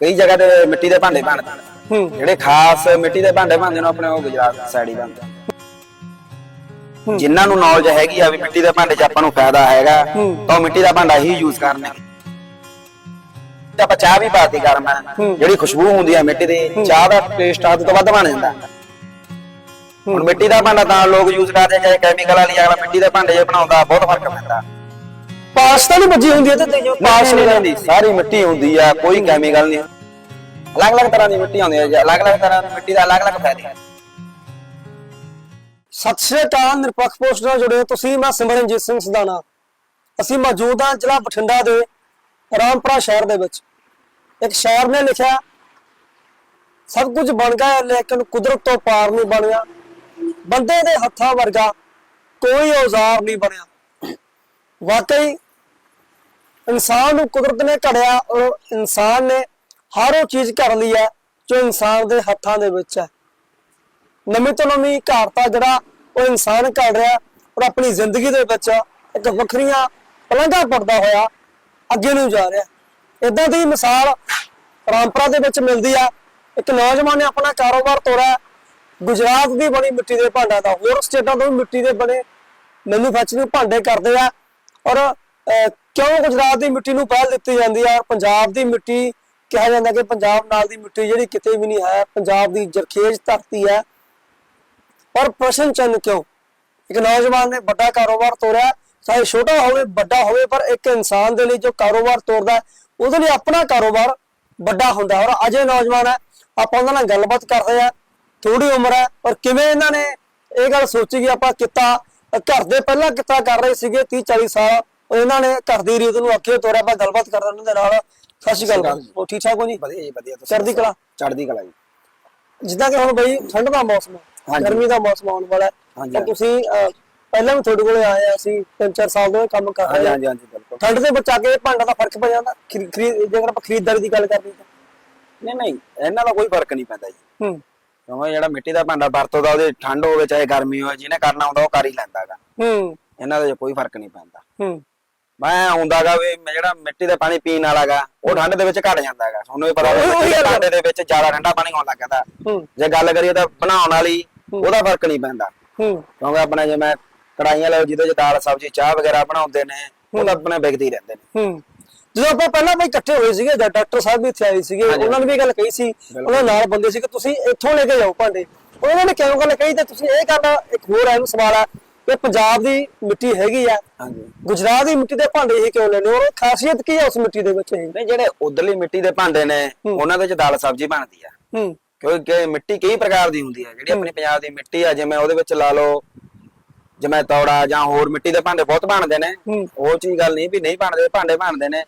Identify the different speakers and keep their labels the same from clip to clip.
Speaker 1: ਕਈ ਜਗ੍ਹਾ ਤੇ ਮਿੱਟੀ ਦੇ ਭਾਂਡੇ ਬਣਦੇ। ਨੇ।
Speaker 2: ਹੂੰ।
Speaker 1: ਜਿਹੜੇ ਖਾਸ ਮਿੱਟੀ ਦੇ ਭਾਂਡੇ ਬਣਦੇ ਨੇ ਆਪਣੇ ਉਹ ਗੁਜਰਾਤ ਸਾਈਡ ਹੀ ਬਣਦੇ। ਜਿਨ੍ਹਾਂ ਨੂੰ ਨੌਲੇਜ ਹੈਗੀ ਆ ਵੀ ਮਿੱਟੀ ਦੇ ਭਾਂਡੇ 'ਚ ਆਪਾਂ ਨੂੰ ਫਾਇਦਾ ਹੈਗਾ ਤਾਂ ਉਹ ਮਿੱਟੀ ਦਾ ਭਾਂਡਾ ਹੀ ਯੂਜ਼ ਕਰਨਗੇ। ਤੇ ਆਪਾਂ ਚਾਹ ਵੀ ਪਾਤੀ ਗਰਮ। ਹੈ। ਜਿਹੜੀ ਖੁਸ਼ਬੂ ਹੁੰਦੀ ਆ ਮਿੱਟੀ ਦੀ ਚਾਹ ਦਾ ਟੇਸਟ ਆਦ ਤੋਂ ਵੱਧ ਬਣ ਜਾਂਦਾ। ਹੁਣ ਮਿੱਟੀ ਦਾ ਭਾਂਡਾ ਤਾਂ ਲੋਕ ਯੂਜ਼ ਕਰਦੇ ਚਾਹੇ ਕੈਮੀਕਲ ਵਾਲੀ ਅਗਲਾ ਮਿੱਟੀ ਦੇ ਭਾਂਡੇ 'ਚ ਬਣਾਉਂਦਾ ਬਹੁਤ ਫ਼ਰਕ ਪੈਂਦਾ।
Speaker 2: ਪਾਸਤਾ ਨਹੀਂ ਵੱਜੀ ਹੁੰਦੀ ਇਹਦੇ ਤੇ ਜੋ
Speaker 1: ਪਾਸ ਨਹੀਂ ਰਹਿੰਦੀ ਸਾਰੀ ਮਿੱਟੀ ਹੁੰਦੀ ਆ ਕੋਈ ਕੈਮੀਕਲ ਨਹੀਂ। ਅਲੱਗ-ਅਲੱਗ ਤਰ੍ਹਾਂ ਦੀ ਮਿੱਟੀ ਹੁੰਦੀ ਹੈ ਜੀ, ਅਲੱਗ-ਅਲੱਗ ਤਰ੍ਹਾਂ ਦੀ ਮਿੱਟੀ ਦਾ ਅਲੱਗ-ਅਲੱਗ ਫਾਇਦੇ ਆ
Speaker 2: ਸਤਿ ਸ਼੍ਰੀ ਅਕਾਲ ਨਿਰਪੱਖ ਪੋਸਟ ਨਾਲ ਜੁੜੇ ਹੋ ਤੁਸੀਂ ਮੈਂ ਸਿਮਰਨਜੀਤ ਸਿੰਘ ਸਦਾਨਾ ਅਸੀਂ ਮੌਜੂਦ ਹਾਂ ਜ਼ਿਲ੍ਹਾ ਬਠਿੰਡਾ ਦੇ ਰਾਮਪੁਰਾ ਸ਼ਹਿਰ ਦੇ ਵਿੱਚ। ਇੱਕ ਸ਼ਾਇਰ ਨੇ ਲਿਖਿਆ ਸਭ ਕੁਝ ਬਣ ਗਿਆ ਲੇਕਿਨ ਕੁਦਰਤ ਤੋਂ ਪਾਰ ਨਹੀਂ ਬਣਿਆ। ਬੰਦੇ ਦੇ ਹੱਥਾਂ ਵਰਗਾ ਕੋਈ ਔਜ਼ਾਰ ਨਹੀਂ ਬਣਿਆ। ਵਾਕਈ ਇਨਸਾਨ ਨੂੰ ਕੁਦਰਤ ਨੇ ਘੜਿਆ ਔਰ ਇਨਸਾਨ ਨੇ ਹਰ ਉਹ ਚੀਜ਼ ਕਰ ਲਈ ਹੈ ਜੋ ਇਨਸਾਨ ਦੇ ਹੱਥਾਂ ਦੇ ਵਿੱਚ ਹੈ। ਨਵੀਂ ਤੋਂ ਨਵੀਂ ਘਾਰਤਾ ਜਿਹੜਾ ਉਹ ਇਨਸਾਨ ਘੜ ਰਿਹਾ ਔਰ ਆਪਣੀ ਜ਼ਿੰਦਗੀ ਦੇ ਵਿੱਚ ਇੱਕ ਵੱਖਰੀਆਂ ਪਲੰਘਾਂ ਪੜਦਾ ਹੋਇਆ ਅੱਗੇ ਨੂੰ ਜਾ ਰਿਹਾ। ਇਦਾਂ ਦੀ ਮਿਸਾਲ ਪਰੰਪਰਾ ਦੇ ਵਿੱਚ ਮਿਲਦੀ ਆ। ਇੱਕ ਨੌਜਵਾਨ ਨੇ ਆਪਣਾ ਕਾਰੋਬਾਰ ਤੋੜਿਆ। ਗੁਜਰਾਤ ਦੀ ਬਣੀ ਮਿੱਟੀ ਦੇ ਭਾਂਡਿਆਂ ਦਾ, ਹੋਰ ਸਟੇਟਾਂ ਤੋਂ ਵੀ ਮਿੱਟੀ ਦੇ ਬਣੇ ਮੈਨੂਫੈਕਚਰਿੰਗ ਭਾਂਡੇ ਕਰਦੇ ਆ। ਔਰ ਕਿਉਂ ਗੁਜਰਾਤ ਦੀ ਮਿੱਟੀ ਨੂੰ ਪਹਿਲ ਦਿੱਤੀ ਜਾਂਦੀ ਹੈ ਔਰ ਪੰਜਾਬ ਦੀ ਮਿੱਟੀ ਕਿਹਾ ਜਾਂਦਾ ਕਿ ਪੰਜਾਬ ਨਾਲ ਦੀ ਮਿੱਟੀ ਜਿਹੜੀ ਕਿਤੇ ਵੀ ਨਹੀਂ ਹੈ, ਪੰਜਾਬ ਦੀ ਜਰਖੇਜ਼ ਧਰਤੀ ਹੈ। ਔਰ ਪ੍ਰਸ਼ਨ ਚਿੰਨ੍ਹ ਕਿਉਂ? ਇੱਕ ਨੌਜਵਾਨ ਨੇ ਵੱਡਾ ਕਾਰੋਬਾਰ ਤੋਰਿਆ ਚਾਹੇ ਛੋਟਾ ਹੋਵੇ, ਵੱਡਾ ਹੋਵੇ, ਪਰ ਇੱਕ ਇਨਸਾਨ ਦੇ ਲਈ ਜੋ ਕਾਰੋਬਾਰ ਤੋਰਦਾ ਉਹਦੇ ਲਈ ਆਪਣਾ ਕਾਰੋਬਾਰ ਵੱਡਾ ਹੁੰਦਾ ਔਰ ਅਜੇ ਨੌਜਵਾਨ ਹੈ, ਆਪਾਂ ਉਹਨਾਂ ਨਾਲ ਗੱਲਬਾਤ ਕਰਦੇ ਆ ਥੋੜੀ ਉਮਰ ਹੈ ਔਰ ਕਿਵੇਂ ਇਹਨਾਂ ਨੇ ਇਹ ਗੱਲ ਸੋਚੀ ਕਿ ਆਪਾਂ ਕਿੱਤਾ, ਘਰ ਦੇ ਪਹਿਲਾਂ ਕਿੱਤਾ ਕਰ ਰਹੇ ਸੀਗੇ 30 40 ਸਾਲ ਇਹਨਾਂ ਨੇ ਘਰ ਦੀ ਰੀਤ ਨੂੰ ਅੱਗੇ ਤੋਰਿਆ ਆਪਾਂ ਗੱਲਬਾਤ ਕਰਦੇ ਉਹਨਾਂ ਦੇ ਨਾਲ। ਸਤਿ ਸ਼੍ਰੀ ਅਕਾਲ ਉਹ ਠੀਕ ਠਾਕ ਹੋ ਜੀ?
Speaker 1: ਵਧੀਆ ਜੀ ਵਧੀਆ। ਤੁਸੀਂ
Speaker 2: ਚੜ੍ਹਦੀ ਕਲਾ?
Speaker 1: ਚੜ੍ਹਦੀ ਕਲਾ ਜੀ।
Speaker 2: ਜਿੱਦਾਂ ਕਿ ਹੁਣ ਬਈ ਠੰਡ ਦਾ ਮੌਸਮ ਹੈ। ਗਰਮੀ ਦਾ ਮੌਸਮ ਆਉਣ ਵਾਲਾ ਹੈ। ਤਾਂ ਤੁਸੀਂ ਪਹਿਲਾਂ ਵੀ ਤੁਹਾਡੇ ਕੋਲੇ ਆਏ ਆ ਅਸੀਂ ਤਿੰਨ ਚਾਰ ਸਾਲ ਤੋਂ ਕੰਮ ਕਰ ਰਹੇ ਹਾਂ
Speaker 1: ਹਾਂਜੀ ਹਾਂਜੀ ਬਿਲਕੁਲ।
Speaker 2: ਠੰਡ ਦੇ ਵਿੱਚ ਆ ਕੇ ਭਾਂਡਾ ਦਾ ਫ਼ਰਕ ਪੈ ਜਾਂਦਾ? ਜੇਕਰ ਆਪਾਂ ਖਰੀਦਦਾਰੀ ਦੀ ਗੱਲ ਕਰਦੇ ਤਾਂ।
Speaker 1: ਨਹੀਂ ਨਹੀਂ ਇਹਨਾਂ ਦਾ ਕੋਈ ਫ਼ਰਕ ਨਹੀਂ ਪੈਂਦਾ ਜੀ।
Speaker 2: ਹੂੰ।
Speaker 1: ਕਿਉਂਕਿ ਜਿਹੜਾ ਮਿੱਟੀ ਦਾ ਭਾਂਡਾ ਵਰਤੋਂ ਉਹਦੇ ਠੰਡ ਹੋਵੇ ਚਾਹੇ ਗਰਮੀ ਹੋਵੇ ਜਿਹਨੇ ਕਰਨਾ ਹੁੰਦਾ ਉਹ ਕਰ ਹੀ ਲੈਂਦਾਗਾ
Speaker 2: ਹੂੰ।
Speaker 1: ਇਹਨਾਂ ਦਾ ਕੋਈ ਫ਼ਰਕ ਨਹੀਂ ਪੈਂਦਾ।
Speaker 2: ਹੂੰ।
Speaker 1: ਮੈਂ ਆਉਂਦਾਗਾ ਵੀ ਮੈਂ ਜਿਹੜਾ ਮਿੱਟੀ ਦਾ ਪਾਣੀ ਪੀਣ ਵਾਲਾਗਾ ਉਹ ਠੰਡ ਦੇ ਵਿੱਚ ਘਟ ਜਾਂਦਾਗਾ ਤੁਹਾਨੂੰ ਵੀ ਪਤਾ ਹੋਵੇ ਮਿੱਟੀ ਦੇ
Speaker 2: ਆ।
Speaker 1: ਵਿੱਚ ਜ਼ਿਆਦਾ ਠੰਡਾ ਪਾਣੀ ਆਉਣ ਲੱਗ ਜਾਂਦਾ। ਜੇ ਗੱਲ ਕਰੀਏ ਤਾਂ ਬਣਾਉਣ ਵਾਲੀ ਉਹਦਾ ਫ਼ਰਕ ਨਹੀਂ ਪੈਂਦਾ।
Speaker 2: ਹੂੰ।
Speaker 1: ਕਿਉਂਕਿ ਆਪਣੇ ਜਿਵੇਂ ਕੜਾਈਆਂ ਲਓ ਜਿਹਦੇ ਚ ਦਾਲ ਸਬਜ਼ੀ ਚਾਹ ਵਗੈਰਾ ਬਣਾਉਂਦੇ ਨੇ ਉਹ ਆਪਣੇ ਵਿਕਦੇ ਰਹਿੰਦੇ ਨੇ।
Speaker 2: ਹੂੰ। ਜਦੋਂ ਆਪਾਂ ਪਹਿਲਾਂ ਬਈ ਇਕੱਠੇ ਹੋਏ ਸੀਗੇ ਜਦ ਡਾਕਟਰ ਸਾਹਿਬ ਵੀ ਇੱਥੇ ਆਏ ਸੀਗੇ। ਉਹਨਾਂ ਨੇ ਵੀ ਗੱਲ ਕਹੀ ਸੀ ਉਹਨਾਂ ਨਾਲ ਬੰਦੇ ਸੀ ਕਿ ਤੁਸੀਂ ਇੱਥੋਂ ਲੈ ਕੇ ਜਾਓ ਭਾਂਡੇ। ਉਹਨਾਂ ਨੇ ਕਿਉਂ ਗੱਲ ਕਹੀ ਤੇ ਤੁਸੀਂ ਇਹ ਗੱਲ ਇੱਕ ਹੋਰ ਹੈ ਸਵਾਲ ਹੈ ਕਿ ਪੰਜਾਬ ਦੀ ਮਿੱਟੀ ਹੈਗੀ ਆ।
Speaker 1: ਹਾਂਜੀ।
Speaker 2: ਗੁਜਰਾਤ ਦੀ ਮਿੱਟੀ ਦੇ ਭਾਂਡੇ ਹੀ ਕਿਉਂ ਲੈਣੇ ਔਰ ਖਾਸੀਅਤ ਕੀ ਹੈ ਉਸ ਮਿੱਟੀ ਦੇ ਵਿੱਚ ਇਹ?
Speaker 1: ਨਹੀਂ ਜਿਹੜੇ ਉਧਰਲੀ ਮਿੱਟੀ ਦੇ ਭਾਂਡੇ ਨੇ ਉਹਨਾਂ ਦੇ ਚ ਦਾਲ ਸਬਜ਼ੀ ਬਣਦੀ ਆ।
Speaker 2: ਹੂੰ।
Speaker 1: ਕਿਉਂਕਿ ਮਿੱਟੀ ਕਈ ਪ੍ਰਕਾਰ ਦੀ ਹੁੰਦੀ ਹੈ ਜਿਹੜੀ ਆਪਣੀ ਪੰਜਾਬ ਦੀ ਮਿੱਟੀ ਆ ਜਿਵੇਂ ਉਹਦੇ ਵਿੱਚ ਲਾ ਲਓ ਜਿਵੇਂ ਤੌੜਾ ਜਾਂ ਹੋਰ ਮਿੱਟੀ ਦੇ ਭਾਂਡੇ ਬਹੁਤ ਬਣਦੇ ਨੇ। ਉਹ ਚੀਜ਼ ਗੱਲ ਨਹੀਂ ਵੀ ਨਹੀਂ ਬਣਦੇ ਭਾਂਡੇ ਬਣਦੇ ਨੇ।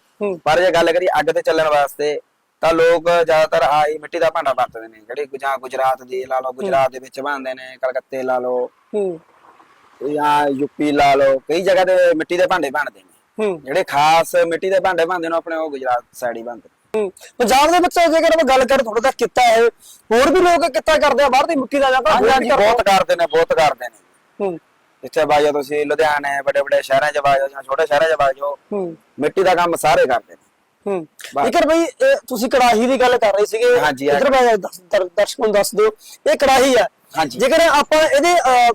Speaker 1: ਪਰ ਜੇ ਗੱਲ ਕਰੀ ਅੱਗ ਤੇ ਚੱਲਣ ਵਾਸਤੇ ਤਾਂ ਲੋਕ ਜ਼ਿਆਦਾਤਰ ਆਹੀ ਮਿੱਟੀ ਦਾ ਭਾਂਡਾ ਵਰਤਦੇ ਨੇ। ਜਿਹੜੇ ਜਾਂ ਗੁਜਰਾਤ ਦੀ ਲਾ ਲਓ ਗੁਜਰਾਤ ਦੇ ਵਿੱਚ ਬਣਦੇ ਨੇ ਕਲਕੱਤੇ ਲਾ ਲਓ। ਜਾਂ ਯੂਪੀ ਲਾ ਲਓ ਕਈ ਜਗ੍ਹਾ ਤੇ ਮਿੱਟੀ ਦੇ ਭਾਂਡੇ ਬਣਦੇ ਨੇ।
Speaker 2: ਹੂੰ।
Speaker 1: ਜਿਹੜੇ ਖਾਸ ਮਿੱਟੀ ਦੇ ਭਾਂਡੇ ਬਣਦੇ ਨੇ ਆਪਣੇ ਉਹ ਗੁਜਰਾਤ ਸਾਈਡ ਹੀ ਬਣਦੇ।
Speaker 2: ਹੂੰ। ਪੰਜਾਬ ਦੇ ਵਿੱਚ ਜੇਕਰ ਆਪਾਂ ਗੱਲ ਕਰਾਂ ਥੋੜਾ ਜਿਹਾ ਕਿੱਤਾ ਹੈ ਹੋਰ ਵੀ ਲੋਕ ਕਿੱਤਾ ਕਰਦੇ ਆ ਬਾਹਰ ਦੀ ਮਿੱਟੀ ਦਾ ਜਾਂ ਤਾਂ
Speaker 1: ਹਾਂਜੀ ਹਾਂਜੀ ਬਹੁਤ ਕਰਦੇ ਨੇ ਬਹੁਤ ਕਰਦੇ ਨੇ।
Speaker 2: ਹੂੰ।
Speaker 1: ਜਿੱਥੇ ਬਾਜੋ ਤੁਸੀਂ ਲੁਧਿਆਣੇ ਵੱਡੇ ਵੱਡੇ ਸ਼ਹਿਰਾਂ 'ਚ ਬਾਜੋ ਜਾਂ ਛੋਟੇ ਸ਼ਹਿਰਾਂ 'ਚ ਬਾਜੋ
Speaker 2: ਹੂੰ।
Speaker 1: ਮਿੱਟੀ ਦਾ ਕੰਮ ਸਾਰੇ ਕਰਦੇ ਨੇ।
Speaker 2: ਹੂੰ।
Speaker 1: ਬਸ।
Speaker 2: ਜੇਕਰ ਬਈ ਇਹ ਤੁਸੀਂ ਕੜਾਹੀ ਦੀ ਗੱਲ ਕਰ ਰਹੇ ਸੀਗੇ
Speaker 1: ਹਾਂਜੀ,
Speaker 2: ਇਧਰ ਮੈਂ ਦੱਸ- ਦਰ- ਦਰਸ਼ਕਾਂ ਨੂੰ ਦੱਸ ਦਿਓ। ਇਹ ਕੜਾਹੀ ਆ
Speaker 1: ਹਾਂਜੀ।
Speaker 2: ਜੇਕਰ ਆਪਾਂ ਇਹਦੇ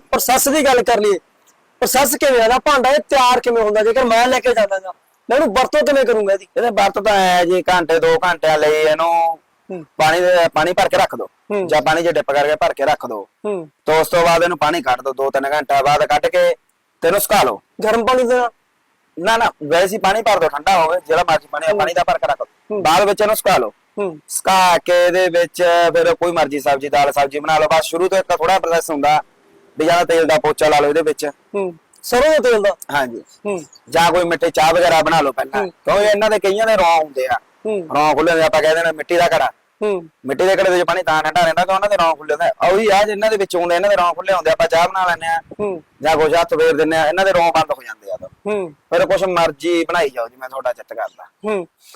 Speaker 2: ਪ੍ਰੋਸੈਸ ਦੀ ਗੱਲ ਕਰ ਲਈਏ ਪ੍ਰੋਸੈਸ ਕਿਵੇਂ ਨਾ ਭਾਂਡਾ ਇਹ ਤਿਆਰ ਕਿਵੇਂ ਹੁੰਦਾ? ਜੇਕਰ ਮੈਂ ਲੈ ਕੇ ਜਾਵਾਂਗਾ ਮੈਂ ਇਹਨੂੰ ਵਰਤੋਂ ਕਿਵੇਂ ਕਰੂੰਗਾ ਇਹਦੀ?
Speaker 1: ਇਹਦੇ ਵਰਤ ਤਾਂ ਐ ਜੀ ਘੰਟੇ 2 ਘੰਟਿਆਂ ਲਈ ਇਹਨੂੰ
Speaker 2: ਹੂੰ।
Speaker 1: ਪਾਣੀ ਦੇ ਪਾਣੀ ਭਰ ਕੇ ਰੱਖ ਦਿਓ
Speaker 2: ਹੂੰ।
Speaker 1: ਜਾਂ ਪਾਣੀ 'ਚ ਡਿਪ ਕਰਕੇ ਭਰ ਕੇ ਰੱਖ ਦਿਓ
Speaker 2: ਹੂੰ।
Speaker 1: ਤੇ ਉਸ ਤੋਂ ਬਾਅਦ ਇਹਨੂੰ ਪਾਣੀ ਕੱਢ ਦਿਓ 2-3 ਘੰਟੇ ਬਾਅਦ ਕੱਢ ਕੇ ਤੇ ਇਹਨੂੰ ਸੁਕਾ ਲਓ।
Speaker 2: ਗਰਮ ਪਾਣੀ ਦੇ ਨਾਲ?
Speaker 1: ਨਾ ਨਾ ਵੈਸੇ ਹੀ ਪਾਣੀ ਭਰ ਦਿਓ ਠੰਡਾ ਹੋਵੇ ਜਿਹੜਾ ਮਰਜ਼ੀ ਪਾਣੀ ਪਾਣੀ ਦਾ ਭਰ ਕੇ ਰੱਖ ਦਿਓ ਬਾਅਦ ਵਿੱਚ ਇਹਨੂੰ ਸੁਕਾ ਲਓ।
Speaker 2: ਹੂੰ
Speaker 1: ਸੁਕਾ ਕੇ ਇਹਦੇ ਵਿੱਚ ਫਿਰ ਕੋਈ ਮਰਜ਼ੀ ਸਬਜ਼ੀ ਦਾਲ ਸਬਜ਼ੀ ਬਣਾ ਲਓ। ਬਸ ਸ਼ੁਰੂ ਤੋਂ ਇੱਕ ਥੋੜਾ ਪ੍ਰੋਸੈਸ ਹੁੰਦਾ ਵੀ ਜਾਂ ਤੇਲ ਦਾ ਪੋਚਾ ਲਾ ਲਓ ਇਹਦੇ ਵਿੱਚ।
Speaker 2: ਹੂੰ। ਸਰੋਂ ਦੇ ਤੇਲ ਦਾ?
Speaker 1: ਹਾਂਜੀ। ਜਾਂ ਕੋਈ ਮਿੱਠੇ ਚਾਹ ਵਗੈਰਾ ਬਣਾ ਲਓ ਪਹਿਲਾਂ। ਕਿਉਂਕਿ ਇਹਨਾਂ ਦੇ ਕਈਆਂ ਦੇ ਰੌਂ ਹੁੰਦੇ ਆ। ਰੌਂ ਖੁੱਲੇ ਆਪਾਂ ਕਹਿੰਦੇ ਨੇ ਮਿੱਟੀ ਦਾ ਘੜਾ। ਮਿੱਟੀ ਦੇ ਘੜੇ ਵਿੱਚ ਪਾਣੀ ਤਾਂ ਠੰਡਾ ਰਹਿੰਦਾ ਕਿ ਉਹਨਾਂ ਦੇ ਰੌਂ ਖੁੱਲੇ ਹੁੰਦੇ ਆ। ਉਹੀ ਆ ਜਿਨ੍ਹਾਂ ਦੇ ਵਿੱਚ ਹੁੰਦੇ ਇਹਨਾਂ ਦੇ ਰੌਂ ਖੁੱਲੇ ਹੁੰਦੇ ਆ ਆਪਾਂ ਚਾਹ ਬਣਾ ਲੈਂਦੇ ਆ। ਜਾਂ ਕੁਛ ਹੱਥ ਫੇਰ ਦਿੰਦੇ ਆ ਇਹਨਾਂ ਦੇ ਰੌਂ ਬੰਦ ਹੋ ਜਾਂਦੇ ਆ ਤਾਂ। ਫਿਰ ਕੁਛ ਮਰਜ਼ੀ ਬਣਾਈ ਜਾਓ ਜਿਵੇਂ ਤੁਹਾਡਾ ਚਿੱਤ ਕਰਦਾ।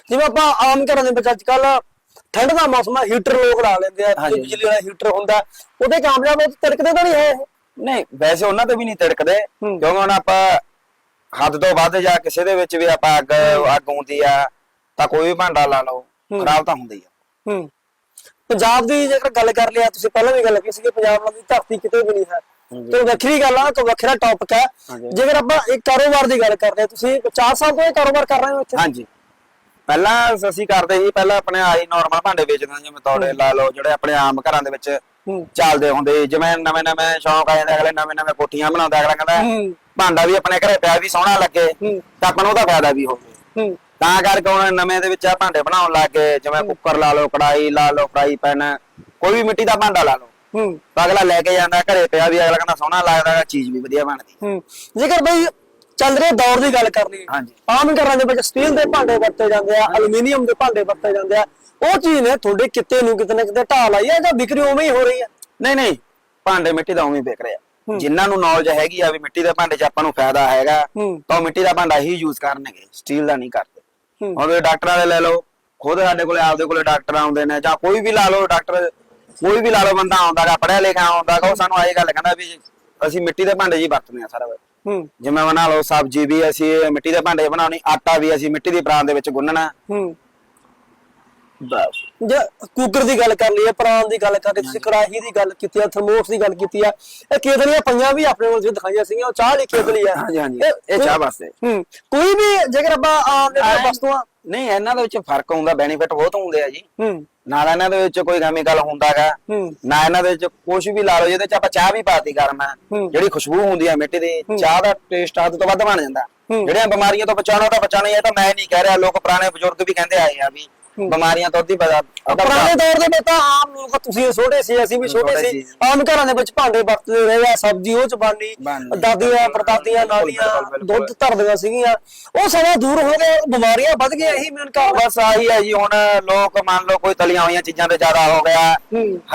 Speaker 2: ਜਿਵੇਂ ਆਪਾਂ ਆਮ ਘਰਾਂ ਦੇ ਵਿੱਚ ਅੱਜ ਕੱਲ ਠੰਡ ਦਾ ਮੌਸਮ ਆ ਹੀਟਰ ਲੋਕ ਲਾ ਲੈਂਦੇ ਆ। ਬਿਜਲੀ ਵਾਲਾ ਹੀਟਰ ਹੁੰਦਾ ਉਹਦੇ ਕਾਮਯਾਬ ਉਹ ਤਿੜਕਦੇ ਤਾਂ ਨਹੀਂ ਹੈ
Speaker 1: ਨਹੀਂ ਵੈਸੇ ਉਹਨਾਂ ਤੇ ਵੀ ਨਹੀਂ ਤਿੜਕਦੇ। ਕਿਉਂਕਿ ਹੁਣ ਆਪਾਂ ਹੱਦ ਤੋਂ ਵੱਧ ਜਾਂ ਕਿਸੇ ਦੇ ਵਿੱਚ ਵੀ ਆਪਾਂ ਅੱਗ ਅੱਗ ਆ ਤਾਂ ਕੋਈ ਵੀ ਭਾਂਡਾ ਲਾ ਲਓ ਖਰਾਬ ਤਾਂ ਹੁੰਦਾ ਆ।
Speaker 2: ਹੂੰ। ਪੰਜਾਬ ਦੀ ਜੇਕਰ ਗੱਲ ਕਰ ਲਿਆ ਤੁਸੀਂ ਪਹਿਲਾਂ ਵੀ ਗੱਲ ਕੀਤੀ ਸੀ ਕਿ ਪੰਜਾਬ ਦੀ ਧਰਤੀ ਕਿਤੇ ਵੀ ਨਹੀਂ ਹੈ। ਤੇ ਵੱਖਰੀ ਗੱਲ ਆ ਕਿ ਵੱਖਰਾ ਟੌਪਿਕ ਹੈ। ਜੇਕਰ ਆਪਾਂ ਇੱਕ ਕਾਰੋਬਾਰ ਦੀ ਗੱਲ ਕਰਦੇ ਤੁਸੀਂ 4 ਸਾਲ ਤੋਂ ਇਹ ਕਾਰੋਬਾਰ ਕਰ ਰਹੇ ਹੋ ਇੱਥੇ?
Speaker 1: ਹਾਂਜੀ। ਪਹਿਲਾਂ ਅਸੀਂ ਕਰਦੇ ਸੀ ਪਹਿਲਾਂ ਆਪਣੇ ਆਹੀ ਨਾਰਮਲ ਭਾਂਡੇ ਵੇਚਦੇ ਜਿਵੇਂ ਤੌੜੇ ਲਾ ਲਓ ਜਿਹੜੇ ਆਪਣੇ ਆਮ ਘਰਾਂ ਦੇ ਵਿੱਚ ਚੱਲਦੇ ਹੁੰਦੇ। ਜਿਵੇਂ ਨਵੇਂ ਨਵੇਂ ਸ਼ੌਂਕ ਆ ਜਾਂਦੇ ਅਗਲੇ ਨਵੇਂ ਨਵੇਂ ਕੋਠੀਆਂ ਬਣਾਉਂਦਾ ਅਗਲਾ ਕਹਿੰਦਾ ਭਾਂਡਾ ਵੀ ਆਪਣੇ ਘਰੇ ਪਿਆ ਵੀ ਸੋਹਣਾ ਲੱਗੇ। ਤਾਂ ਆਪਾਂ ਨੂੰ ਉਹਦਾ ਫਾਇਦਾ ਵੀ ਹੋਵੇ। ਤਾਂ ਕਰਕੇ ਹੁਣ ਨਵੇਂ ਦੇ ਵਿੱਚ ਆ ਭਾਂਡੇ ਬਣਾਉਣ ਲੱਗ ਗਏ ਜਿਵੇਂ ਕੁੱਕਰ ਲਾ ਲਓ ਕੜਾਈ ਲਾ ਲਓ ਫਰਾਈ ਪੈਨ ਕੋਈ ਵੀ ਮਿੱਟੀ ਦਾ ਭਾਂਡਾ ਲਾ ਲਓ।
Speaker 2: ਹੂੰ।
Speaker 1: ਤਾਂ ਅਗਲਾ ਲੈ ਕੇ ਜਾਂਦਾ ਘਰੇ ਪਿਆ ਵੀ ਅਗਲਾ ਕਹਿੰਦਾ ਸੋਹਣਾ ਲੱਗਦਾ ਹੈ, ਚੀਜ਼ ਵੀ ਵਧੀਆ ਬਣਦੀ।
Speaker 2: ਹੂੰ। ਜੇਕਰ ਬਈ ਚੱਲ ਰਹੇ ਦੌਰ ਦੀ ਗੱਲ ਕਰ ਲਈਏ
Speaker 1: ਹਾਂਜੀ।
Speaker 2: ਆਮ ਘਰਾਂ ਦੇ ਵਿੱਚ ਸਟੀਲ ਦੇ ਭਾਂਡੇ ਵਰਤੇ ਜਾਂਦੇ ਆ ਐਲੂਮੀਨੀਅਮ ਦੇ ਭਾਂਡੇ ਵਰਤੇ ਜਾਂਦੇ ਆ। ਉਹ ਚੀਜ਼ ਨੇ ਤੁਹਾਡੇ ਕਿਤੇ ਨੂੰ ਕਿਤੇ ਨਾ ਕਿਤੇ ਢਾਲ ਆਈ ਹੈ ਜਾਂ ਵਿਕਰੀ ਉਵੇਂ ਹੀ ਹੋ ਰਹੀ ਹੈ
Speaker 1: ਨਹੀਂ ਨਹੀਂ। ਭਾਂਡੇ ਮਿੱਟੀ ਦਾ ਉਵੇਂ ਹੀ ਵਿਕ ਰਿਹਾ ਜਿਨ੍ਹਾਂ ਨੂੰ ਨੌਲੇਜ ਹੈਗੀ ਆ ਵੀ ਮਿੱਟੀ ਦੇ ਭਾਂਡੇ 'ਚ ਆਪਾਂ ਨੂੰ ਫਾਇਦਾ ਹੈਗਾ
Speaker 2: ਹੂੰ।
Speaker 1: ਤਾਂ ਉਹ ਮਿੱਟੀ ਦਾ ਭਾਂਡਾ ਹੀ ਯੂਜ਼ ਕਰਨਗੇ ਸਟੀਲ ਦਾ ਨਹੀਂ ਕਰਦੇ। ਹੁਣ ਤੁਸੀਂ ਡਾਕਟਰਾਂ ਦੇ ਲੈ ਲਓ ਖੁਦ ਸਾਡੇ ਕੋਲੇ ਆਪਦੇ ਕੋਲੇ ਡਾਕਟਰ ਆਉਂਦੇ ਨੇ ਜਾਂ ਕੋਈ ਵੀ ਲਾ ਲਓ ਡਾਕਟਰ ਕੋਈ ਵੀ ਲਾ ਲਓ ਬੰਦਾ ਆਉਂਦਾਗਾ ਪੜਿਆ ਲਿਖਿਆ ਆਉਂਦਾਗਾ ਉਹ ਸਾਨੂੰ ਆਹੀ ਗੱਲ ਕਹਿੰਦਾ ਵੀ ਅਸੀਂ ਮਿੱਟੀ ਦੇ ਭਾਂਡੇ ਹੀ ਵਰਤਦੇ ਆ ਸਾਰਾ
Speaker 2: ਹੂੰ।
Speaker 1: ਜਿਵੇਂ ਬਣਾ ਲਓ ਸਬਜ਼ੀ ਵੀ ਅਸੀਂ ਮਿੱਟੀ ਦੇ ਭਾਂਡੇ ਬਣਾਉਣੀ ਆਟਾ ਵੀ ਅਸੀਂ ਮਿੱਟੀ ਦੀ ਪ੍ਰਾਂਤ ਦੇ ਵਿੱਚ ਗੁੰਨਣਾ।
Speaker 2: ਹੂੰ।
Speaker 1: ਬਸ।
Speaker 2: ਜੇ ਕੁੱਕਰ ਦੀ ਗੱਲ ਕਰ ਲਈਏ ਪ੍ਰਾਨ ਦੀ ਗੱਲ ਕਰ ਲਈ ਤੁਸੀਂ ਕੜਾਹੀ ਦੀ ਗੱਲ ਕੀਤੀ ਆ ਥਰਮੋਸ ਦੀ ਗੱਲ ਕੀਤੀ ਆ ਇਹ ਕੇਤਲੀਆਂ ਪਈਆਂ ਵੀ ਆਪਣੇ ਕੋਲ ਜੋ ਦਿਖਾਈਆਂ ਸੀਗੀਆਂ ਉਹ ਚਾਹ ਲਈ ਕੇਤਲੀ ਆ।
Speaker 1: ਹਾਂਜੀ ਹਾਂਜੀ ਇਹ ਚਾਹ ਵਾਸਤੇ।
Speaker 2: ਹੂੰ ਕੋਈ ਵੀ ਜੇਕਰ ਆਪਾਂ ਆਮ ਦੇ ਵਸਤੂਆਂ
Speaker 1: ਨਹੀਂ ਇਹਨਾਂ ਦੇ ਵਿੱਚ ਫ਼ਰਕ ਹੁੰਦਾ ਬੈਨੀਫਿਟ ਬਹੁਤ ਹੁੰਦੇ ਆ ਜੀ।
Speaker 2: ਹੂੰ।
Speaker 1: ਨਾਲ ਇਹਨਾਂ ਦੇ ਵਿੱਚ ਕੋਈ ਕੈਮੀਕਲ ਹੁੰਦਾਗਾ
Speaker 2: ਹੂੰ।
Speaker 1: ਨਾ ਇਹਨਾਂ ਦੇ ਵਿੱਚ ਕੁਝ ਵੀ ਲਾ ਲਓ ਜਿਹਦੇ ਚ ਆਪਾਂ ਚਾਹ ਵੀ ਪਾਤੀ ਗਰਮ ਹੈ। ਜਿਹੜੀ ਖੁਸ਼ਬੂ ਹੁੰਦੀ ਹੈ ਮਿੱਟੀ ਦੀ ਚਾਹ ਦਾ ਟੇਸਟ ਆਦ ਤੋਂ ਵੱਧ ਬਣ ਜਾਂਦਾ। ਜਿਹੜੀਆਂ ਬਿਮਾਰੀਆਂ ਤੋਂ ਬਚਾਉਣਾ ਤਾਂ ਹੈ ਇਹ ਤਾਂ ਮੈਂ ਨਹੀਂ ਕਹਿ ਰਿਹਾ ਲੋਕ ਪੁਰਾਣੇ ਬਜ਼ੁਰਗ ਵੀ ਕਹਿੰਦੇ ਆਏ ਆ ਵੀ ਬਿਮਾਰੀਆਂ ਤੋਂ ਬਚਾ
Speaker 2: ਪੁਰਾਣੇ ਦੌਰ ਦੇ ਵਿੱਚ ਤਾਂ ਆਮ ਲੋਕ ਤੁਸੀਂ ਛੋਟੇ ਸੀ ਅਸੀਂ ਵੀ ਛੋਟੇ ਸੀ। ਆਮ ਘਰਾਂ ਦੇ ਵਿੱਚ ਭਾਂਡੇ ਵਰਤਦੇ ਰਹੇ ਆ ਸਬਜ਼ੀ ਉਹ ਚ ਬਣਨੀ। ਦਾਦੀਆਂ ਪੜਦਾਦੀਆਂ ਨਾਲੀਆਂ। ਦੁੱਧ ਧਰਦੀਆਂ ਸੀਗੀਆਂ। ਉਹ ਸਮਾਂ ਦੂਰ ਹੋ ਗਿਆ ਬਿਮਾਰੀਆਂ ਵੱਧ ਗਈਆਂ ਇਹੀ ਮੇਨ ਕਾਰਨ
Speaker 1: ਬਸ ਆਹੀ ਹੈ ਜੀ ਹੁਣ ਲੋਕ ਮੰਨ ਲਓ ਕੋਈ ਤਲੀਆਂ ਹੋਈਆਂ ਚੀਜ਼ਾਂ ਤੇ ਜ਼ਿਆਦਾ ਹੋ ਗਿਆ।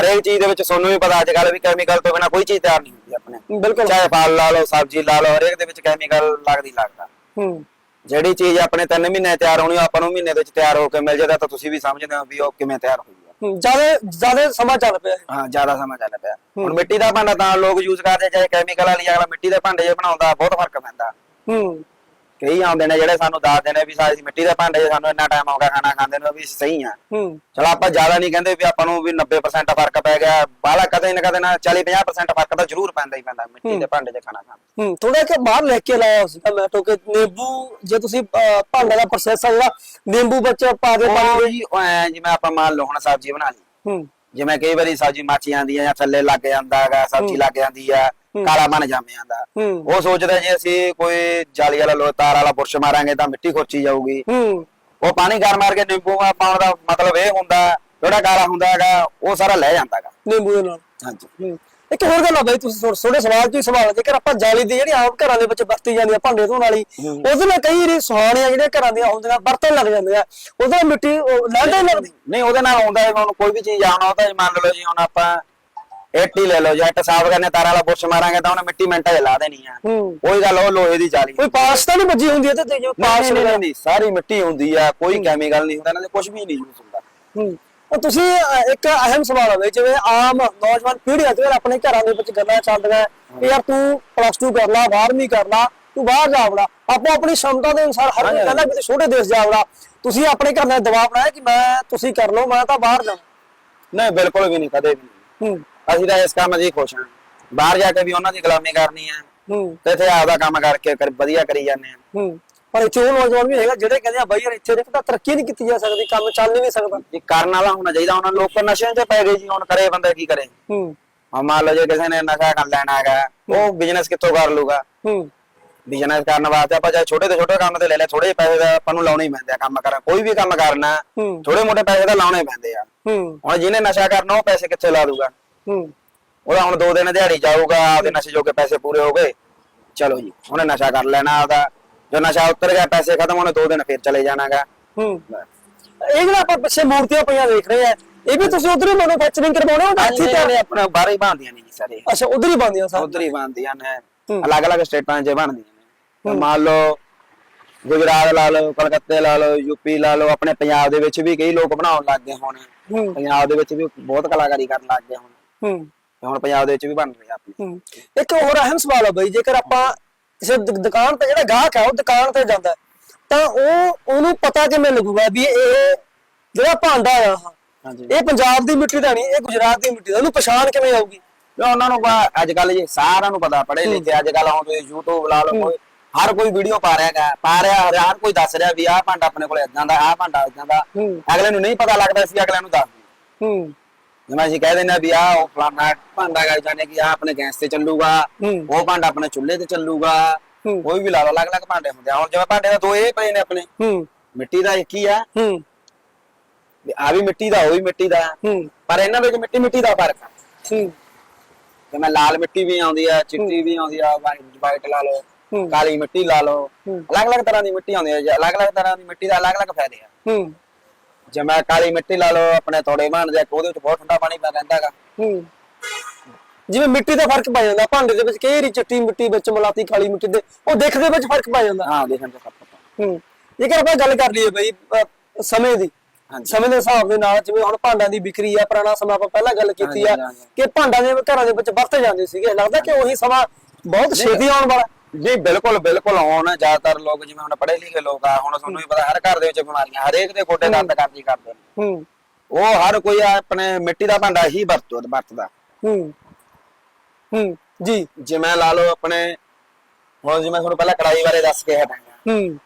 Speaker 1: ਹਰੇਕ ਚੀਜ਼ ਦੇ ਵਿੱਚ ਤੁਹਾਨੂੰ ਵੀ ਪਤਾ ਅੱਜ ਕੱਲ ਵੀ ਕੈਮੀਕਲ ਤੋਂ ਬਿਨਾ ਕੋਈ ਚੀਜ਼ ਤਿਆਰ ਨਹੀਂ ਹੁੰਦੀ ਆਪਣੇ।
Speaker 2: ਬਿਲਕੁਲ।
Speaker 1: ਚਾਹੇ ਫਲ ਲਾ ਲਓ ਸਬਜ਼ੀ ਲਾ ਲਓ ਹਰੇਕ ਦੇ ਵਿੱਚ ਕੈਮੀਕਲ ਲੱਗਦੀ ਲੱਗਦਾ।
Speaker 2: ਹੂੰ।
Speaker 1: ਜਿਹੜੀ ਚੀਜ਼ ਆਪਣੇ 3 ਮਹੀਨੇ ਤਿਆਰ ਹੋਣੀ ਉਹ ਆਪਾਂ ਨੂੰ ਮਹੀਨੇ ਦੇ ਵਿੱਚ ਤਿਆਰ ਹੋ ਕੇ ਮਿਲ ਜਾਦਾ ਤਾਂ ਤੁਸੀਂ ਵੀ ਸਮਝਦੇ ਹੋ ਵੀ ਉਹ ਕਿਵੇਂ ਤਿਆਰ ਹੋਈ ਆ।
Speaker 2: ਜ਼ਿਆਦਾ ਜ਼ਿਆਦਾ ਸਮਾਂ ਚੱਲ ਪਿਆ। ਹੈ।
Speaker 1: ਹਾਂ ਜ਼ਿਆਦਾ ਸਮਾਂ ਚੱਲ ਪਿਆ। ਹੁਣ ਮਿੱਟੀ ਦਾ ਭਾਂਡਾ ਤਾਂ ਲੋਕ ਯੂਜ਼ ਕਰਦੇ ਚਾਹੇ ਕੈਮੀਕਲ ਵਾਲੀ ਅਗਲਾ ਮਿੱਟੀ ਦੇ ਭਾਂਡੇ 'ਚ ਬਣਾਉਂਦਾ ਬਹੁਤ ਫ਼ਰਕ ਪੈਂਦਾ।
Speaker 2: ਹੂੰ।
Speaker 1: ਕਈ ਆਉਂਦੇ ਨੇ ਜਿਹੜੇ ਸਾਨੂੰ ਦੱਸਦੇ ਨੇ ਵੀ ਸਾਡੀ ਮਿੱਟੀ ਦੇ ਭਾਂਡੇ 'ਚ ਸਾਨੂੰ ਇੰਨਾ ਟਾਈਮ ਹੋ ਗਿਆ ਖਾਣਾ ਖਾਂਦੇ ਨੂੰ ਵੀ ਸਹੀ ਆ।
Speaker 2: ਹੂੰ।
Speaker 1: ਚਲੋ ਆਪਾਂ ਜ਼ਿਆਦਾ ਨਹੀਂ ਕਹਿੰਦੇ ਵੀ ਆਪਾਂ ਨੂੰ ਵੀ 90% ਫ਼ਰਕ ਪੈ ਗਿਆ ਬਾਹਲਾ ਕਦੇ ਨਾ ਕਦੇ ਨਾ 40 50% ਫ਼ਰਕ ਤਾਂ ਜ਼ਰੂਰ ਪੈਂਦਾ ਹੀ ਪੈਂਦਾ ਮਿੱਟੀ ਦੇ ਭਾਂਡੇ 'ਚ ਖਾਣਾ ਖਾਣ
Speaker 2: ਹੂੰ ਥੋੜਾ ਕਿ ਬਾਹਰ ਲੈ ਕੇ ਲਾਇਆ ਮੈਂ ਤੋਂ ਕਿ ਨਿੰਬੂ ਜੇ ਤੁਸੀਂ ਭਾਂਡੇ ਦਾ ਪ੍ਰੋਸੈਸ ਆ ਜਿਹੜਾ ਨਿੰਬੂ ਵਿੱਚ ਪਾ ਦੇ ਪਾਣੀ
Speaker 1: ਜੀ ਜਿਵੇਂ ਆਪਾਂ ਮੰਨ ਲਓ ਹੁਣ ਸਬਜ਼ੀ ਬਣਾ ਲਈ।
Speaker 2: ਹੂੰ।
Speaker 1: ਜਿਵੇਂ ਕਈ ਵਾਰੀ ਸਬਜ਼ੀ ਮੱਚ ਜਾਂਦੀ ਆ ਜਾਂ ਥੱਲੇ ਲੱਗ ਜਾਂਦਾ ਹੈਗਾ ਸਬਜ਼ੀ ਲੱਗ ਜਾਂਦੀ ਆ ਕਾਲਾ ਬਣ ਜੰਮ ਜਾਂਦਾ
Speaker 2: ਹੂੰ।
Speaker 1: ਉਹ ਸੋਚਦਾ ਜੇ ਅਸੀਂ ਕੋਈ ਜਾਲੀ ਵਾਲਾ ਲੋ ਤਾਰ ਵਾਲਾ ਬੁਰਸ਼ ਮਾਰਾਂਗੇ ਤਾਂ ਮਿੱਟੀ ਖੁਰਚੀ ਜਾਊਗੀ। ਉਹ ਪਾਣੀ ਗਰਮ ਮਾਰ ਕੇ ਨਿੰਬੂ ਪਾਉਣ ਦਾ ਮਤਲਬ ਇਹ ਹੁੰਦਾ ਜਿਹੜਾ ਕਾਲਾ ਹੁੰਦਾ ਹੈਗਾ ਉਹ ਸਾਰਾ ਲੈ ਜਾਂਦਾ ਹੈਗਾ।
Speaker 2: ਨਿੰਬੂ ਦੇ ਨਾਲ।
Speaker 1: ਹਾਂਜੀ।
Speaker 2: ਇੱਕ ਹੋਰ ਗੱਲ ਆ ਬਾਈ ਤੁਸੀਂ ਥੋੜੇ ਥੋੜੇ ਸਵਾਲ ਤੋਂ ਹੀ ਸਵਾਲ ਜੇਕਰ ਆਪਾਂ ਜਾਲੀ ਦੀ ਜਿਹੜੀ ਆਮ ਘਰਾਂ ਦੇ ਵਿੱਚ ਵਰਤੀ ਜਾਂਦੀ ਆ ਭਾਂਡੇ ਧੋਣ ਵਾਲੀ ਉਹਦੇ ਨਾਲ ਕਈ ਰੀ ਸੁਹਾਣੀਆਂ ਜਿਹੜੀਆਂ ਘਰਾਂ ਦੀਆਂ ਹੁੰਦੀਆਂ ਵਰਤਣ ਲੱਗ ਜਾਂਦੇ ਆ। ਉਹਦੇ ਨਾਲ ਮਿੱਟੀ ਲੈਂਦੇ ਹੀ ਲੱਗਦੀ?
Speaker 1: ਨਹੀਂ ਉਹਦੇ ਨਾਲ ਹੁੰਦਾ ਹੈ ਹੁਣ ਕੋਈ ਵੀ ਚੀਜ਼ ਆਉਣਾ ਉਹ ਤਾਂ ਮੰਨ ਲਓ ਜੀ ਹੁਣ ਆਪਾਂ ਇੱਟ ਹੀ ਲੈ ਲਓ ਜੇ ਇੱਟ ਸਾਫ਼ ਕਰਨੇ ਤਾਰ ਵਾਲਾ ਬੁਰਸ਼ ਮਾਰਾਂਗੇ ਤਾਂ ਉਹਨੇ ਮਿੱਟੀ ਮਿੰਟਾਂ 'ਚ ਲਾ ਦੇਣੀ ਆ। ਉਹੀ ਗੱਲ ਉਹ ਲੋਹੇ ਦੀ ਜਾਲੀ।
Speaker 2: ਕੋਈ ਪਾਸ ਤਾਂ ਨਹੀਂ ਵੱਜੀ ਹੁੰਦੀ ਤੇ ਜੋ? ਪਾਸ
Speaker 1: ਨਹੀਂ ਸਾਰੀ ਮਿੱਟੀ ਹੁੰਦੀ ਆ ਕੋਈ ਕੈਮੀਕਲ ਨਹੀਂ ਹੁੰਦਾ ਇਹਨਾਂ ਦੇ ਕੁਝ ਵੀ ਨਹੀਂ ਯੂਜ਼ ਹੁੰਦਾ।
Speaker 2: ਹੂੰ। ਤਾਂ ਤੁਸੀਂ ਇੱਕ ਅਹਿਮ ਸਵਾਲ ਹੋਵੇ ਜਿਵੇਂ ਆਮ ਨੌਜਵਾਨ ਪੀੜ੍ਹੀ ਅੱਜ ਕੱਲ੍ਹ ਆਪਣੇ ਘਰਾਂ ਦੇ ਵਿੱਚ ਗੱਲਾਂ ਚੱਲਦੀਆਂ ਕਿ ਯਾਰ ਤੂੰ ਪਲੱਸ 2 ਕਰ ਲਾ 12ਵੀਂ ਕਰ ਲਾ ਤੂੰ ਬਾਹਰ ਜਾ ਵੜਾ। ਆਪੋ ਆਪਣੀ ਸ਼ਮਤਾ ਦੇ ਅਨੁਸਾਰ ਹਰ ਕੋਈ ਕਹਿੰਦਾ ਤੂੰ ਛੋਟੇ ਦੇਸ਼ ਜਾ ਵੜਾ। ਤੁਸੀਂ ਆਪਣੇ ਘਰ ਦਾ ਦਬਾਅ ਬਣਾਇਆ ਕਿ ਮੈਂ ਤੁਸੀਂ ਕਰ ਲਓ ਮੈਂ ਤਾਂ ਬਾਹਰ ਜਾਣਾ
Speaker 1: ਨਹੀਂ ਬਿਲਕੁਲ ਵੀ ਨਹੀਂ ਕਦੇ ਵੀ
Speaker 2: ਹੂੰ।
Speaker 1: ਅਸੀਂ ਤਾਂ ਇਸ ਕੰਮ 'ਚ ਹੀ ਖੁਸ਼ ਹਾਂ। ਬਾਹਰ ਜਾ ਕੇ ਵੀ ਉਹਨਾਂ ਦੀ ਗੁਲਾਮੀ ਕਰਨੀ ਆ
Speaker 2: ਹੂੰ।
Speaker 1: ਤੇ ਇੱਥੇ ਆਪਦਾ ਕੰਮ ਕਰਕੇ ਕਰ ਵਧੀਆ ਕਰੀ ਜਾਂਦੇ ਆ
Speaker 2: ਹੂੰ। ਪਰ ਇੱਥੇ ਉਹ ਨੌਜਵਾਨ ਵੀ ਹੈਗਾ ਜਿਹੜੇ ਕਹਿੰਦੇ ਆ ਬਾਈ ਯਾਰ ਇੱਥੇ ਦੇਖ ਤਾਂ ਤਰੱਕੀ ਨਹੀਂ ਕੀਤੀ ਜਾ ਸਕਦੀ ਕੰਮ ਚੱਲ ਨਹੀਂ ਸਕਦਾ।
Speaker 1: ਇਹ ਕਰਨ ਵਾਲਾ ਹੋਣਾ ਚਾਹੀਦਾ ਉਹਨਾਂ ਲੋਕ ਨਸ਼ਿਆਂ 'ਚ ਪੈ ਗਏ ਜੀ ਹੁਣ ਕਰੇ ਬੰਦਾ ਕੀ ਕਰੇ?
Speaker 2: ਹੂੰ।
Speaker 1: ਮੰਨ ਲਓ ਜੇ ਕਿਸੇ ਨੇ ਨਸ਼ਾ ਕਰ ਲੈਣਾ ਹੈਗਾ ਉਹ ਬਿਜ਼ਨਸ ਕਿੱਥੋਂ ਕਰ ਲੂਗਾ?
Speaker 2: ਹੂੰ।
Speaker 1: ਬਿਜ਼ਨਸ ਕਰਨ ਵਾਸਤੇ ਆਪਾਂ ਚਾਹੇ ਛੋਟੇ ਤੋਂ ਛੋਟੇ ਕੰਮ ਤੇ ਲੈ ਲੈ ਥੋੜੇ ਪੈਸੇ ਦਾ ਆਪਾਂ ਨੂੰ ਲਾਉਣੇ ਹੀ ਪੈਂਦੇ ਆ ਕੰਮ ਕਰਨ। ਕੋਈ ਵੀ ਕੰਮ ਕਰਨਾ ਥੋੜੇ ਮੋਟੇ ਪੈਸੇ ਤਾਂ ਲਾਉਣੇ ਪੈਂਦੇ ਆ।
Speaker 2: ਹੂੰ।
Speaker 1: ਹੁਣ ਜਿਹਨੇ ਨਸ਼ਾ ਕਰਨਾ ਉਹ ਪੈਸੇ ਕਿੱਥੇ ਲਾ ਦੂਗਾ?
Speaker 2: ਹੂੰ।
Speaker 1: ਉਹਦਾ ਹੁਣ ਦੋ ਦਿਨ ਦਿਹਾੜੀ ਜਾਊਗਾ ਆਪਦੇ ਨਸ਼ੇ ਜੋਗੇ ਪੈਸੇ ਪੂਰੇ ਹੋ ਗਏ। ਚਲੋ ਜੀ ਉਹਨੇ ਨਸ਼ਾ ਕਰ ਲੈਣਾ ਆਪਦਾ। ਜੋ ਨਸ਼ਾ ਉਤਰ ਗਿਆ ਪੈਸੇ ਖਤਮ ਹੋਣੇ ਦੋ ਦਿਨ ਫਿਰ ਚਲੇ ਜਾਣਾਗਾ।
Speaker 2: ਹੂੰ। ਇਹ ਜਿਹੜਾ ਆਪਾਂ ਪਿੱਛੇ ਮੂਰਤੀਆਂ ਪਈਆਂ ਦੇਖ ਰਹੇ ਆ ਇਹ ਵੀ ਤੁਸੀਂ ਉਧਰ ਹੀ ਮੈਨੂਫੈਕਚਰਿੰਗ ਕਰਵਾਉਣੇ ਹੋ ਇੱਥੇ
Speaker 1: ਤੇ ਆਪਣਾ ਬਾਹਰ ਹੀ ਬਣਦੀਆਂ ਨੇ ਜੀ ਸਾਰੇ।
Speaker 2: ਅੱਛਾ ਉਧਰ ਹੀ ਬੰਦੀਆਂ ਸਰ
Speaker 1: ਉਧਰ ਹੀ ਬਣਦੀਆਂ ਨੇ। ਅਲੱਗ-ਅਲੱਗ ਸਟੇਟਾਂ 'ਚ ਬਣਦੀਆਂ ਨੇ। ਮੰਨ ਲਓ ਗੁਜਰਾਤ ਲਾ ਲਓ ਕਲਕੱਤੇ ਲਾ ਲਓ ਯੂਪੀ ਲਾ ਲਓ ਆਪਣੇ ਪੰਜਾਬ ਦੇ ਵਿੱਚ ਵੀ ਕਈ ਲੋਕ ਬਣਾਉਣ ਲੱਗ ਗਏ ਹੁਣ। ਪੰਜਾਬ ਦੇ ਵਿੱਚ ਵੀ ਬਹੁਤ ਕਲਾਕਾਰੀ ਕਰਨ ਲੱਗ ਗਏ ਹੁਣ। ਹੁਣ ਪੰਜਾਬ ਦੇ ਵਿੱਚ ਵੀ ਬਣ ਰਹੀ ਆ ਆਪਣੀ।
Speaker 2: ਇੱਕ ਹੋਰ ਅਹਿਮ ਸਵਾਲ ਆ ਬਈ ਜੇਕਰ ਆਪਾਂ ਕਿਸੇ ਦੁ- ਦੁਕਾਨ ਤੇ ਜਿਹੜਾ ਗਾਹਕ ਹੈ ਉਹ ਦੁਕਾਨ ਤੇ ਜਾਂਦਾ ਹੈ, ਤਾਂ ਉਹ ਉਹਨੂੰ ਪਤਾ ਕਿਵੇਂ ਲੱਗੂਗਾ ਵੀ ਇਹ ਜਿਹੜਾ ਭਾਂਡਾ ਆ
Speaker 1: ਹਾਂਜੀ।
Speaker 2: ਇਹ ਪੰਜਾਬ ਦੀ ਮਿੱਟੀ ਦਾ ਨਹੀਂ ਇਹ ਗੁਜਰਾਤ ਦੀ ਮਿੱਟੀ ਦਾ ਉਹਨੂੰ ਪਛਾਣ ਕਿਵੇਂ ਆਊਗੀ?
Speaker 1: ਵੀ ਉਹਨਾਂ ਨੂੰ ਅੱਜ ਕੱਲ ਜੀ ਸਾਰਿਆਂ ਨੂੰ ਪਤਾ ਪੜੇ ਲਿਖੇ ਅੱਜ ਕੱਲ ਹੁਣ ਤੁਸੀਂ YouTube ਲਾ ਲਓ ਕੋਈ ਹਰ ਕੋਈ ਵੀਡੀਓ ਪਾ ਰਿਹਾ ਹੈਗਾ ਪਾ ਰਿਹਾ ਹਰ ਹਰ ਕੋਈ ਦੱਸ ਰਿਹਾ ਵੀ ਆਹ ਭਾਂਡਾ ਆਪਣੇ ਕੋਲ ਇਦਾਂ ਦਾ ਆਹ ਭਾਂਡਾ ਇਦਾਂ ਦਾ।
Speaker 2: ਹੂੰ।
Speaker 1: ਅਗਲੇ ਨੂੰ ਨਹੀਂ ਪਤਾ ਲੱਗਦਾ ਸੀ ਅਗਲੇ ਨੂੰ ਦੱਸ ਦਿੰਦੇ।
Speaker 2: ਹੂੰ।
Speaker 1: ਜਿਵੇਂ ਅਸੀਂ ਕਹਿ ਦਿੰਦੇ ਆ ਵੀ ਆਹ ਉਹ ਫਲਾਣਾ ਭਾਂਡਾ ਗਾ ਜਾਨੇ ਕਿ ਆਹ ਆਪਣੇ ਗੈਸ ਤੇ ਚੱਲੂਗਾ
Speaker 2: ਹੂੰ।
Speaker 1: ਉਹ ਭਾਂਡਾ ਆਪਣੇ ਚੁੱਲ੍ਹੇ ਤੇ ਚੱਲੂਗਾ
Speaker 2: ਹੂੰ।
Speaker 1: ਕੋਈ ਵੀ ਲਾ ਲਓ ਅਲੱਗ-ਅਲੱਗ ਭਾਂਡੇ ਹੁੰਦੇ ਆ। ਹੁਣ ਜਿਵੇਂ ਭਾਂਡੇ ਦਾ ਦੋ ਇਹ ਪਏ ਨੇ ਆਪਣੇ।
Speaker 2: ਹੂੰ।
Speaker 1: ਮਿੱਟੀ ਦਾ ਇੱਕ ਹੀ ਆ।
Speaker 2: ਹੂੰ।
Speaker 1: ਵੀ ਆ ਵੀ ਮਿੱਟੀ ਦਾ ਉਹ ਵੀ ਮਿੱਟੀ ਦਾ।
Speaker 2: ਹੂੰ।
Speaker 1: ਪਰ ਇਹਨਾਂ ਵਿੱਚ ਮਿੱਟੀ ਮਿੱਟੀ ਦਾ ਫ਼ਰਕ ਆ।
Speaker 2: ਹੂੰ।
Speaker 1: ਜਿਵੇਂ ਲਾਲ ਮਿੱਟੀ ਵੀ ਆਉਂਦੀ ਆ ਚਿੱਟੀ ਵੀ ਆਉਂਦੀ ਆ ਵਾਈਟ ਲਾ ਲਓ
Speaker 2: ਹੂੰ।
Speaker 1: ਕਾਲੀ ਮਿੱਟੀ ਲਾ ਲਓ।
Speaker 2: ਹੂੰ।
Speaker 1: ਅਲੱਗ-ਅਲੱਗ ਤਰ੍ਹਾਂ ਦੀ ਮਿੱਟੀ ਆਉਂਦੀ ਜੀ, ਅਲੱਗ-ਅਲੱਗ ਤਰ੍ਹਾਂ ਦੀ ਮਿੱਟੀ ਦਾ ਅਲੱਗ-ਅਲੱਗ ਫਾਇਦੇ ਆ।
Speaker 2: ਹੂੰ।
Speaker 1: ਜਿਵੇਂ ਕਾਲੀ ਮਿੱਟੀ ਲਾ ਲਓ ਆਪਣੇ ਥੋੜੇ ਬਣਦੇ ਆ ਉਹਦੇ ਵਿੱਚ ਬਹੁਤ ਠੰਡਾ ਪਾਣੀ ਪੈ ਰਹਿੰਦਾ ਹੈਗਾ।
Speaker 2: ਹੂੰ। ਜਿਵੇਂ ਮਿੱਟੀ ਦਾ ਫ਼ਰਕ ਪੈ ਜਾਂਦਾ ਭਾਂਡੇ ਦੇ ਵਿੱਚ ਕਈ ਵਾਰੀ ਚਿੱਟੀ ਮਿੱਟੀ ਵਿੱਚ ਮਲਾਤੀ ਕਾਲੀ ਮਿੱਟੀ ਦੇ ਉਹ ਦੇਖਦੇ ਵਿੱਚ ਫ਼ਰਕ ਪੈ ਜਾਂਦਾ।
Speaker 1: ਹਾਂ ਦੇਖਣ ਚ ਫ਼ਰਕ
Speaker 2: ਹੂੰ। ਜੇਕਰ ਆਪਾਂ ਗੱਲ ਕਰ ਲਈਏ ਬਈ ਸਮੇਂ ਦੀ ਸਮੇਂ ਦੇ ਹਿਸਾਬ ਦੇ ਨਾਲ ਜਿਵੇਂ ਹੁਣ ਭਾਂਡਾਂ ਦੀ ਵਿਕਰੀ ਆ ਪੁਰਾਣਾ ਸਮਾਂ ਆਪਾਂ ਪਹਿਲਾਂ ਗੱਲ ਕੀਤੀ ਆ
Speaker 1: ਹਾਂਜੀ, ਹਾਂਜੀ।
Speaker 2: ਕਿ ਭਾਂਡਾਂ ਦੇ ਘਰਾਂ ਦੇ ਵਿੱਚ ਵਰਤੇ ਜਾਂਦੇ ਸੀਗੇ। ਲੱਗਦਾ ਕਿ ਉਹੀ ਸਮਾਂ ਬਹੁਤ ਛੇਤੀ ਆਉਣ ਵਾਲਾ।
Speaker 1: ਜੀ ਬਿਲਕੁਲ ਬਿਲਕੁਲ ਹੁਣ ਜ਼ਿਆਦਾਤਰ ਲੋਕ ਜਿਵੇਂ ਹੁਣ ਪੜ੍ਹੇ ਲਿਖੇ ਲੋਕ ਆ ਹੁਣ ਤੁਹਾਨੂੰ ਵੀ ਪਤਾ ਹਰ ਘਰ ਦੇ ਵਿੱਚ ਬਿਮਾਰੀਆਂ ਹਰੇਕ ਦੇ ਗੋਡੇ ਦਰਦ ਕਰਦੀ ਕਰਦੇ। ਨੇ
Speaker 2: ਹੂੰ।
Speaker 1: ਉਹ ਹਰ ਕੋਈ ਆਪਣੇ ਮਿੱਟੀ ਦਾ ਭਾਂਡਾ ਹੀ ਵਰਤੋ ਵਰਤਦਾ।
Speaker 2: ਹੂੰ। ਹੂੰ ਜੀ।
Speaker 1: ਜਿਵੇਂ ਲਾ ਲਓ ਆਪਣੇ ਹੁਣ ਜਿਵੇਂ ਤੁਹਾਨੂੰ ਪਹਿਲਾਂ ਕੜਾਈ ਬਾਰੇ ਦੱਸ ਕੇ ਹਟਾਂਗਾ।
Speaker 2: ਹੂੰ।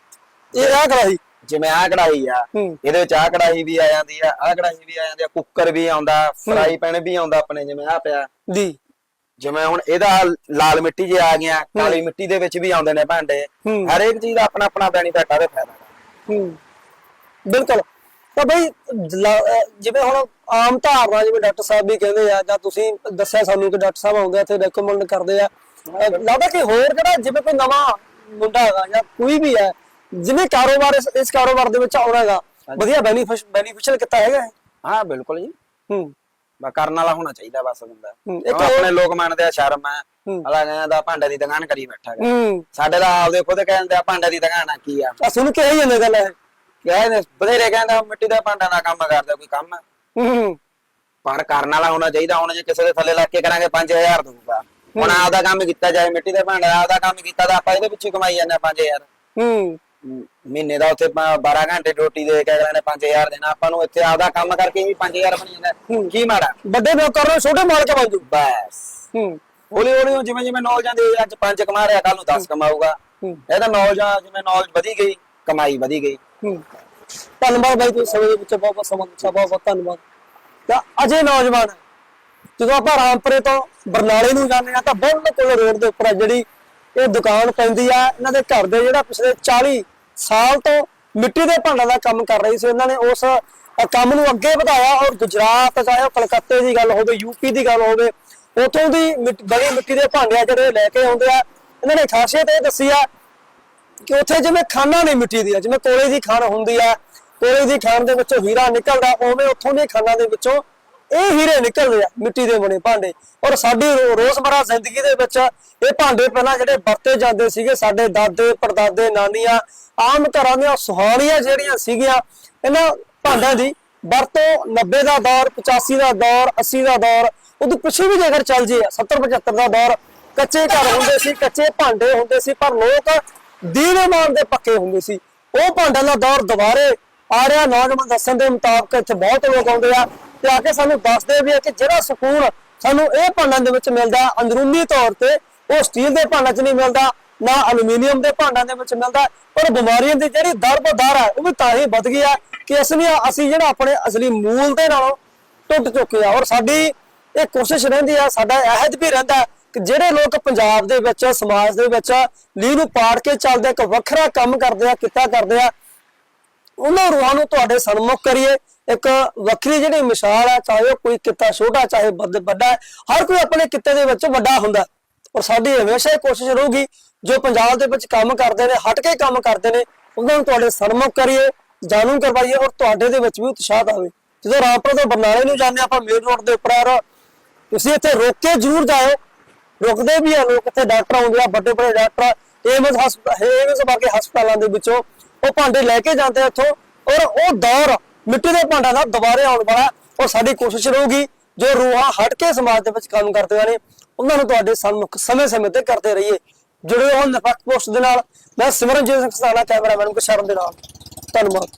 Speaker 2: ਇਹ ਆ
Speaker 1: ਜਿਵੇਂ ਆਹ ਕੜਾਈ ਆ ਇਹਦੇ ਵਿੱਚ ਆਹ ਕੜਾਈ ਵੀ ਆ ਜਾਂਦੀ ਆ ਆਹ ਕੜਾਈ ਵੀ ਆ ਜਾਂਦੀ ਆ ਕੁੱਕਰ ਵੀ ਆਉਂਦਾ ਫਰਾਈ ਪੈਨ ਵੀ ਆਉਂਦਾ ਆਪਣੇ ਜਿਵੇਂ ਆ ਪਿਆ।
Speaker 2: ਜੀ।
Speaker 1: ਜਿਵੇਂ ਹੁਣ ਇਹਦਾ ਲਾਲ ਮਿੱਟੀ ਜੇ ਆ ਗਿਆ ਕਾਲੀ ਮਿੱਟੀ ਦੇ ਵਿੱਚ ਵੀ ਆਉਂਦੇ ਨੇ ਭਾਂਡੇ
Speaker 2: ਹੂੰ।
Speaker 1: ਹਰੇਕ ਚੀਜ਼ ਦਾ ਆਪਣਾ ਆਪਣਾ ਬੈਨੀਫਿਟ ਆ ਤੇ ਫਾਇਦਾ।
Speaker 2: ਹੂੰ। ਬਿਲਕੁਲ। ਤਾਂ ਬਈ ਜਿਵੇਂ ਹੁਣ ਆਮ ਧਾਰਨਾ ਜਿਵੇਂ ਡਾਕਟਰ ਸਾਹਿਬ ਵੀ ਕਹਿੰਦੇ ਆ ਜਾਂ ਤੁਸੀਂ ਦੱਸਿਆ ਸਾਨੂੰ ਕਿ ਡਾਕਟਰ ਸਾਹਿਬ ਆਉਂਦੇ ਆ ਤੇ ਰეკਮੈਂਡ ਕਰਦੇ ਆ। ਲੱਗਦਾ ਕਿ ਹੋਰ ਜਿਹੜਾ ਜਿਵੇਂ ਕੋਈ ਨਵਾਂ ਮੁੰਡਾ ਹੈਗਾ ਜਾਂ ਕੋਈ ਵੀ ਹੈ ਜਿਵੇਂ ਕਾਰੋਬਾਰ ਇਸ ਕਾਰੋਬਾਰ ਦੇ ਵਿੱਚ ਆਉਣਾ ਹੈਗਾ ਵਧੀਆ ਬੈਨੀਫਿਸ਼ ਬੈਨੀਫੀਸ਼ੀਅਲ ਕਿੱਤਾ ਹੈਗਾ?
Speaker 1: ਹਾਂ ਬਿਲਕੁਲ ਜੀ।
Speaker 2: ਹੂੰ।
Speaker 1: ਬਾ ਕਰਨ ਵਾਲਾ ਹੋਣਾ ਚਾਹੀਦਾ ਬਸ ਬੰਦਾ
Speaker 2: ਇੱਕ
Speaker 1: ਆਪਣੇ ਲੋਕ ਮੰਨਦੇ ਆ ਸ਼ਰਮ ਆ। ਅਲਾ ਕਹਿੰਦਾ ਭਾਂਡੇ ਦੀ ਦੁਕਾਨ ਕਰੀ ਬੈਠਾ
Speaker 2: ਹੂੰ।
Speaker 1: ਸਾਡੇ ਦਾ ਆਪਦੇ ਖੁਦ ਕਹਿੰਦੇ ਆ ਭਾਂਡੇ ਦੀ ਦੁਕਾਨ ਆ ਕੀ ਆ?
Speaker 2: ਆ ਸੁਣ ਕੇ ਹੀ ਜਾਂਦਾ ਗੱਲ। ਹੈ
Speaker 1: ਕਹਿੰਦੇ ਬਥੇਰੇ ਕਹਿੰਦਾ ਮਿੱਟੀ ਦਾ ਭਾਂਡਾ ਦਾ ਕੰਮ ਕਰਦਾ ਕੋਈ ਕੰਮ ਆ।
Speaker 2: ਹੂੰ
Speaker 1: ਪਰ ਕਰਨ ਵਾਲਾ ਹੋਣਾ ਚਾਹੀਦਾ ਹੁਣ ਜੇ ਕਿਸੇ ਦੇ ਥੱਲੇ ਲੱਗ ਕੇ ਕਰਾਂਗੇ 5000 ਦਊਗਾ। ਹੁਣ ਆਪਦਾ ਕੰਮ ਕੀਤਾ ਜਾਏ ਮਿੱਟੀ ਦੇ ਭਾਂਡੇ ਦਾ ਆਪਦਾ ਕੰਮ ਕੀਤਾ ਤਾਂ ਆਪਾਂ ਇਹਦੇ ਪਿੱਛੇ ਕਮਾਈ ਜਾਂਦੇ 5000
Speaker 2: ਹੂੰ।
Speaker 1: ਮਹੀਨੇ ਦਾ ਉੱਥੇ 12 ਘੰਟੇ ਡਿਊਟੀ ਦੇ ਕੇ ਅਗਲੇ ਨੇ 5000 ਦੇਣਾ। ਆਪਾਂ ਨੂੰ ਇੱਥੇ ਆਪਦਾ ਕੰਮ ਕਰਕੇ ਹੀ 5000 ਬਣ ਜਾਂਦਾ। ਕੀ ਮਾੜਾ।
Speaker 2: ਵੱਡੇ ਨੌਕਰ ਨੂੰ ਛੋਟੇ ਮਾਲਕ ਬਣ ਜੂ
Speaker 1: ਬਸ। ਹੌਲੀ ਹੌਲੀ ਜਿਵੇਂ ਜਿਵੇਂ ਨੌਲੇਜ ਜਾਂਦੀ ਅੱਜ 5 ਕਮਾ ਰਿਹਾ ਕੱਲ ਨੂੰ 10 ਕਮਾਊਗਾ।
Speaker 2: ਹੂੰ।
Speaker 1: ਇਹਦਾ ਨੌਲੇਜ ਜਿਵੇਂ ਨੌਲੇਜ ਵਧੀ ਗਈ ਕਮਾਈ ਵਧੀ ਗਈ।
Speaker 2: ਧੰਨਵਾਦ ਬਾਈ ਤੁਸੀਂ ਸਮੇਂ ਦੇ ਵਿੱਚ ਬਹੁਤ ਬਹੁਤ ਸਮਾਂ ਦਿੱਤਾ ਬਹੁਤ ਬਹੁਤ ਧੰਨਵਾਦ। ਤਾਂ ਅਜੇ ਨੌਜਵਾਨ ਜਦੋਂ ਆਪਾਂ ਰਾਮਪੁਰੇ ਤੋਂ ਬਰਨਾਲੇ ਨੂੰ ਜਾਂਦੇ ਆ ਤਾਂ ਬਿਲਕੁਲ ਰੋਡ ਦੇ ਉੱਪਰ ਜਿਹੜੀ ਇਹ ਦੁਕਾਨ ਪੈਂਦੀ ਆ ਇਹਨਾਂ ਦੇ ਘਰ ਦੇ ਜਿਹੜਾ ਪਿਛਲੇ 40 ਸਾਲ ਤੋਂ ਮਿੱਟੀ ਦੇ ਭਾਂਡਾਂ ਦਾ ਕੰਮ ਕਰ ਰਹੀ ਸੀ। ਇਹਨਾਂ ਨੇ ਉਸ ਕੰਮ ਨੂੰ ਅੱਗੇ ਵਧਾਇਆ ਔਰ ਗੁਜਰਾਤ ਚਾਹੇ ਉਹ ਕਲਕੱਤੇ ਦੀ ਗੱਲ ਹੋਵੇ ਯੂਪੀ ਦੀ ਗੱਲ ਹੋਵੇ, ਉਥੋਂ ਦੀ ਮਿੱਟ- ਮਿੱਟੀ ਦੇ ਭਾਂਡੇ ਜਿਹੜੇ ਲੈ ਕੇ ਆਉਂਦੇ ਆ, ਇਹਨਾਂ ਨੇ ਖਾਸੀਅਤ ਇਹ ਦੱਸੀ ਆ ਕਿ ਉੱਥੇ ਜਿਵੇਂ ਖਾਣਾ ਨਹੀਂ ਮਿੱਟੀ ਦੀ ਜਿਵੇਂ ਕੋਲੇ ਦੀ ਖਾਣ ਹੁੰਦੀ ਆ, ਕੋਲੇ ਦੀ ਖਾਣ ਦੇ ਵਿੱਚੋਂ ਹੀਰਾ ਨਿਕਲਦਾ, ਉਵੇਂ ਉੱਥੋਂ ਦੀ ਖਾਨਾਂ ਦੇ ਵਿੱਚੋਂ ਇਹ ਹੀਰੇ ਨਿਕਲਦੇ ਆ, ਮਿੱਟੀ ਦੇ ਬਣੇ ਭਾਂਡੇ। ਔਰ ਸਾਡੀ ਰੋਜ਼ਮਰਾ ਜ਼ਿੰਦਗੀ ਦੇ ਵਿੱਚ ਇਹ ਭਾਂਡੇ ਪਹਿਲਾਂ ਜਿਹੜੇ ਵਰਤੇ ਜਾਂਦੇ ਸੀਗੇ, ਸਾਡੇ ਦਾਦੇ, ਪੜਦਾਦੇ, ਨਾਨੀਆਂ ਆਮ ਘਰਾਂ ਦੀਆਂ ਸੁਹਾਣੀਆਂ ਜਿਹੜੀਆਂ ਸੀਗੀਆਂ, ਇਹਨਾਂ ਭਾਂਡਿਆਂ ਦੀ ਵਰਤੋਂ 90 ਦਾ ਦੌਰ 85 ਦਾ ਦੌਰ 80 ਦਾ ਦੌਰ ਉਦੋਂ ਪਿੱਛੇ ਵੀ ਜੇਕਰ ਚੱਲ ਜੇ 70 75 ਦਾ ਦੌਰ, ਕੱਚੇ ਘਰ ਹੁੰਦੇ ਸੀ, ਕੱਚੇ ਭਾਂਡੇ ਹੁੰਦੇ ਸੀ, ਪਰ ਲੋਕ ਦੀਨਮਾਨ ਦੇ ਪੱਕੇ ਹੁੰਦੇ ਸੀ। ਉਹ ਭਾਂਡਿਆਂ ਦਾ ਦੌਰ ਦੁਬਾਰੇ ਆ ਰਿਹਾ, ਨੌਜਵਾਨ ਦੱਸਣ ਦੇ ਮੁਤਾਬਕ ਇੱਥੇ ਬਹੁਤ ਲੋਕ ਆਉਂਦੇ ਆ ਤੇ ਆ ਕੇ ਸਾਨੂੰ ਦੱਸਦੇ ਵੀ ਆ ਕਿ ਜਿਹੜਾ ਸਕੂਨ ਸਾਨੂੰ ਇਹ ਭਾਂਡਿਆਂ ਦੇ ਵਿੱਚ ਮਿਲਦਾ, ਅੰਦਰੂਨੀ ਤੌਰ ਤੇ ਉਹ ਸਟੀਲ ਦੇ ਭਾਂਡਾਂ 'ਚ ਨਹੀਂ ਮਿਲਦਾ ਨਾ ਅਲੂਮੀਨੀਅਮ ਦੇ ਭਾਂਡਾਂ ਦੇ ਵਿੱਚ ਮਿਲਦਾ ਪਰ ਬਿਮਾਰੀਆਂ ਦੀ ਜਿਹੜੀ ਦਰ ਬਦਰ ਹੈ ਉਹ ਵੀ ਤਾਂ ਹੀ ਵੱਧ ਗਈ ਆ ਕਿ ਅਸੀਂ ਅਸੀਂ ਜਿਹੜਾ ਆਪਣੇ ਅਸਲੀ ਮੂਲ ਦੇ ਨਾਲੋਂ ਟੁੱਟ ਚੁੱਕੇ ਆ। ਔਰ ਸਾਡੀ ਇਹ ਕੋਸ਼ਿਸ਼ ਰਹਿੰਦੀ ਆ ਸਾਡਾ ਅਹਿਦ ਵੀ ਰਹਿੰਦਾ ਕਿ ਜਿਹੜੇ ਲੋਕ ਪੰਜਾਬ ਦੇ ਵਿੱਚ ਸਮਾਜ ਦੇ ਵਿੱਚ ਲੀਹ ਨੂੰ ਪਾੜ ਕੇ ਚੱਲਦੇ ਇੱਕ ਵੱਖਰਾ ਕੰਮ ਕਰਦੇ ਆ ਕਿੱਤਾ ਕਰਦੇ ਆ ਉਹਨਾਂ ਰੂਹਾਂ ਨੂੰ ਤੁਹਾਡੇ ਸਨਮੁਖ ਕਰੀਏ। ਇੱਕ ਵੱਖਰੀ ਜਿਹੜੀ ਮਿਸਾਲ ਹੈ ਚਾਹੇ ਉਹ ਕੋਈ ਕਿੱਤਾ ਛੋਟਾ ਚਾਹੇ ਵੱਡਾ ਹੈ, ਹਰ ਕੋਈ ਆਪਣੇ ਕਿੱਤੇ ਦੇ ਵਿੱਚ ਵੱਡਾ ਹੁੰਦਾ। ਔਰ ਸਾਡੀ ਹਮੇਸ਼ਾ ਇਹ ਕੋਸ਼ਿਸ਼ ਰਹੂਗੀ ਜੋ ਪੰਜਾਬ ਦੇ ਵਿੱਚ ਕੰਮ ਕਰਦੇ ਨੇ, ਹਟ ਕੇ ਕੰਮ ਕਰਦੇ ਨੇ, ਉਹਨਾਂ ਨੂੰ ਤੁਹਾਡੇ ਸਨਮੁਖ ਕਰੀਏ, ਜਾਣੂ ਕਰਵਾਈਏ ਔਰ ਤੁਹਾਡੇ ਦੇ ਵਿੱਚ ਵੀ ਉਤਸ਼ਾਹ ਆਵੇ ਜਦੋਂ ਰਾਮਪੁਰ ਤੋਂ ਬਰਨਾਲੇ ਨੂੰ ਜਾਂਦੇ ਆਪਾਂ, ਮੇਨ ਰੋਡ ਦੇ ਉੱਪਰ ਆ, ਤੁਸੀਂ ਇੱਥੇ ਰੋਕ ਕੇ ਜ਼ਰੂਰ ਜਾਓ ਰੁਕਦੇ ਵੀ ਆ ਲੋਕ, ਇੱਥੇ ਡਾਕਟਰ ਆਉਂਦੇ ਆ, ਵੱਡੇ ਵੱਡੇ ਡਾਕਟਰ ਏਮਸ ਹਸਪਤਾਲ ਏਮਸ ਵਰਗੇ ਹਸਪਤਾਲਾਂ ਦੇ ਵਿੱਚੋਂ ਉਹ ਭਾਂਡੇ ਲੈ ਕੇ ਜਾਂਦੇ ਆ ਇੱਥੋਂ, ਔਰ ਉਹ ਦੌਰ ਮਿੱਟੀ ਦੇ ਭਾਂਡਾਂ ਦਾ ਦੁਬਾਰੇ ਆਉਣ ਵਾਲਾ ਔਰ ਸਾਡੀ ਕੋਸ਼ਿਸ਼ ਰਹੂਗੀ, ਜੋ ਰੂਹਾਂ ਹਟ ਕੇ ਸਮਾਜ ਦੇ ਵਿੱਚ ਕੰਮ ਕਰਦੇ ਨੇ ਉਹਨਾਂ ਨੂੰ ਤੁਹਾਡੇ ਸਨਮੁਖ ਸਮੇਂ-ਸਮੇਂ ਤੇ ਕਰਦੇ ਰਹੀਏ। ਜੁੜੇ ਹੋ ਨਿਰਪੱਖ ਪੋਸਟ ਦੇ ਨਾਲ। ਮੈਂ ਸਿਮਰਨਜੀਤ ਸਿੰਘ ਸਤਾਨਾ ਕੈਮਰਾਮੈਨ ਸ਼ਰਮ ਦੇ ਨਾਲ। ਧੰਨਵਾਦ।